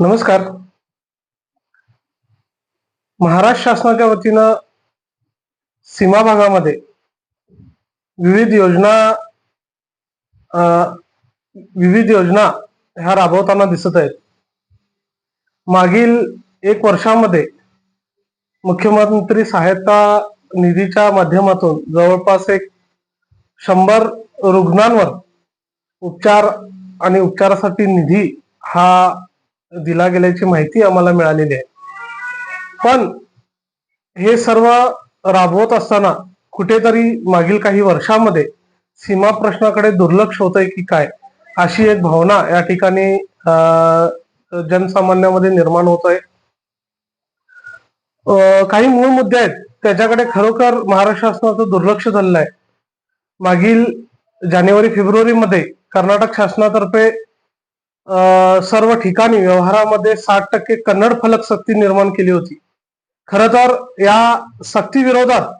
नमस्कार. महाराष्ट्र शासनाच्या वतीनं सीमा भागामध्ये विविध योजना विविध योजना ह्या राबवताना दिसत आहेत. मागील एक वर्षामध्ये मुख्यमंत्री सहायता निधीच्या माध्यमातून जवळपास एक शंभर रुग्णांवर उपचार आणि उपचारासाठी निधी हा दिला गेल्याची माहिती आम्हाला मिळालेली आहे. पण हे सर्व राबवत असताना कुठेतरी मागील काही वर्षामध्ये सीमा प्रश्नाकडे दुर्लक्ष होत आहे की काय अशी एक भावना या ठिकाणी अं, जनसामान्यामध्ये निर्माण होत आहे अं, काही मूळ मुद्दे आहेत. त्याच्याकडे खरोखर महाराष्ट्र शासनाचं दुर्लक्ष झालेलं आहे. मागील जानेवारी फेब्रुवारीमध्ये कर्नाटक शासनातर्फे सर्व ठिकाणी व्यवहारामध्ये साठ टक्के कन्नड फलक सक्ती निर्माण केली होती. खर तर या सक्ती विरोधात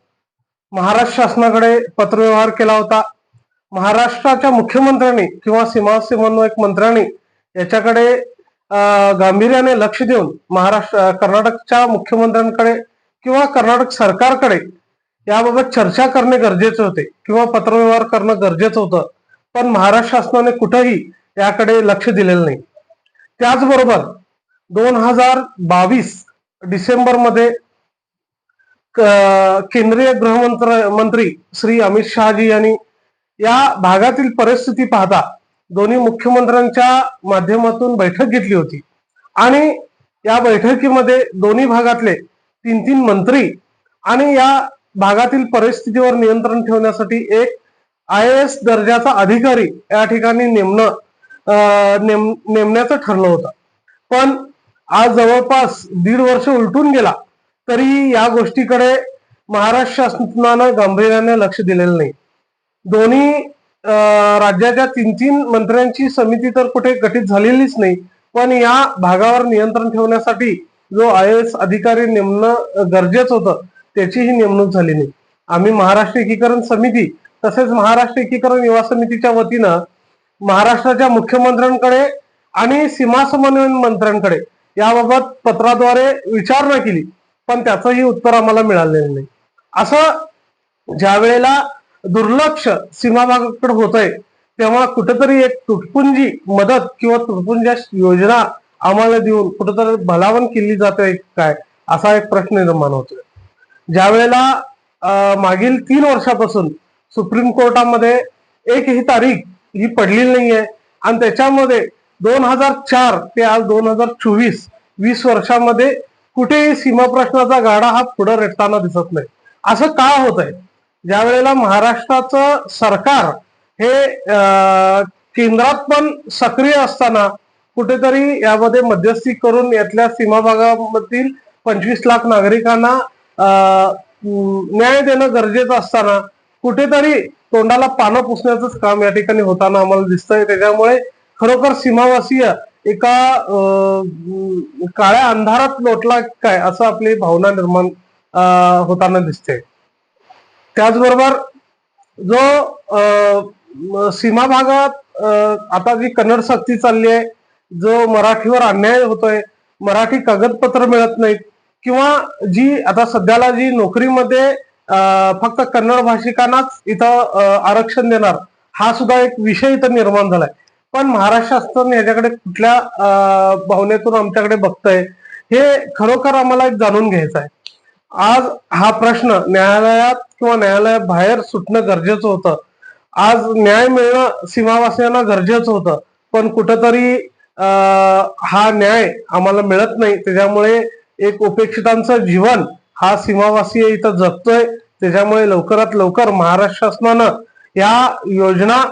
महाराष्ट्र शासनाकडे पत्रव्यवहार केला होता. महाराष्ट्राच्या मुख्यमंत्र्यांनी किंवा सीमा समन्वयक मंत्र्यांनी याच्याकडे गांभीर्याने लक्ष देऊन महाराष्ट्र कर्नाटकच्या मुख्यमंत्र्यांकडे किंवा कर्नाटक सरकारकडे याबाबत चर्चा करणे गरजेचे होते किंवा पत्रव्यवहार करणं गरजेचं होतं. पण महाराष्ट्र शासनाने कुठंही याकडे लक्ष दिलेलं नाही. त्याचबरोबर दोन हजार बावीस डिसेंबरमध्ये केंद्रीय गृहमंत्र मंत्री श्री अमित शहाजी यांनी या भागातील परिस्थिती पाहता दोन्ही मुख्यमंत्र्यांच्या माध्यमातून बैठक घेतली होती. आणि या बैठकीमध्ये दोन्ही भागातले तीन तीन मंत्री आणि या भागातील परिस्थितीवर नियंत्रण ठेवण्यासाठी एक आय एस दर्जाचा अधिकारी या ठिकाणी नेमणं नेम नेमण्याचं ठरलं होतं. पण आज जवळपास दीड वर्ष उलटून गेला तरी या गोष्टीकडे महाराष्ट्र शासनानं गांभीर्याने लक्ष दिलेलं नाही. दोन्ही अं, राज्याच्या तीन तीन मंत्र्यांची समिती तर कुठे गठीत झालेलीच नाही पण या भागावर नियंत्रण ठेवण्यासाठी जो आय एस अधिकारी नेमणं गरजेचं होतं त्याचीही नेमणूक झाली नाही. आम्ही महाराष्ट्र एकीकरण समिती तसेच महाराष्ट्र एकीकरण युवा समितीच्या वतीनं महाराष्ट्राच्या मुख्यमंत्र्यांकडे आणि सीमा समन्वय मंत्र्यांकडे याबाबत पत्राद्वारे विचारणा केली पण त्याचंही उत्तर आम्हाला मिळालेलं नाही. असं ज्या वेळेला दुर्लक्ष सीमा भागाकडे होत आहे तेव्हा कुठेतरी एक तुटपुंजी मदत किंवा तुटपुंज्या योजना आम्हाला देऊन कुठेतरी भलावण केली जाते काय? असा एक प्रश्न निर्माण होतोय. ज्या वेळेला मागील तीन वर्षापासून सुप्रीम कोर्टामध्ये एक ही तारीख ही पडलेली नाहीये. आणि त्याच्यामध्ये दोन हजार चार ते आज दोन हजार चोवीस वीस वर्षामध्ये कुठेही सीमा प्रश्नाचा गाडा हा पुढे रेटताना दिसत नाही. असं का होत आहे? ज्या वेळेला महाराष्ट्राचं सरकार हे केंद्रात पण सक्रिय असताना कुठेतरी यामध्ये मध्यस्थी करून यातल्या सीमा भागामधील पंचवीस लाख नागरिकांना न्याय देणं गरजेचं असताना कुठेतरी तोंडाला पानं पुसण्याचंच काम या ठिकाणी होताना आम्हाला दिसतंय. त्याच्यामुळे खरोखर सीमावासीय एका अं, काळ्या अंधारात लोटला काय असं आपली भावना निर्माण अं, होताना दिसते. त्याचबरोबर जो सीमा भागात आता जी कन्नड सक्ती चालली आहे जो मराठीवर अन्याय होतोय मराठी कागदपत्र मिळत नाहीत किंवा जी आता सध्याला जी नोकरीमध्ये फक्त कन्नड भाषिकांनाच इथं आरक्षण देणार हा सुद्धा एक विषय इथं निर्माण झालाय. पण महाराष्ट्र शासन याच्याकडे कुठल्या अं, भावनेतून आमच्याकडे बघतंय हे खरोखर आम्हाला एक जाणून घ्यायचं आहे. आज हा प्रश्न न्यायालयात किंवा न्यायालयाबाहेर सुटणं गरजेचं होतं. आज न्याय मिळणं सीमावासियांना गरजेचं होतं. पण कुठंतरी अं, हा न्याय आम्हाला मिळत नाही. त्याच्यामुळे एक उपेक्षितांचं जीवन हा सीमावासीय इथं जगतोय. त्याच्यामुळे लवकरात लवकर महाराष्ट्र शासनानं या योजना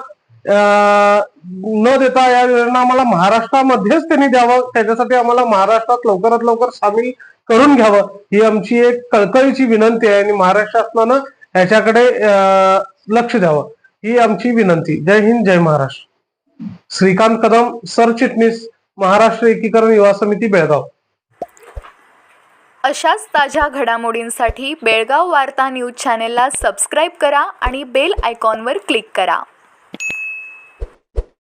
न देता या योजना आम्हाला महाराष्ट्रामध्येच त्यांनी द्यावं. त्याच्यासाठी आम्हाला महाराष्ट्रात लवकरात लवकर सामील करून घ्यावं. ही आमची एक कळकळीची विनंती आहे आणि महाराष्ट्र शासनानं ह्याच्याकडे अं, लक्ष द्यावं. ही आमची विनंती. जय हिंद जय महाराष्ट्र. श्रीकांत कदम सरचिटणीस महाराष्ट्र एकीकरण युवा समिती बेळगाव. अशाच ताज्या घडामोडींसाठी बेळगाव वार्ता न्यूज चॅनेलला सबस्क्राईब करा आणि बेल आयकॉनवर क्लिक करा.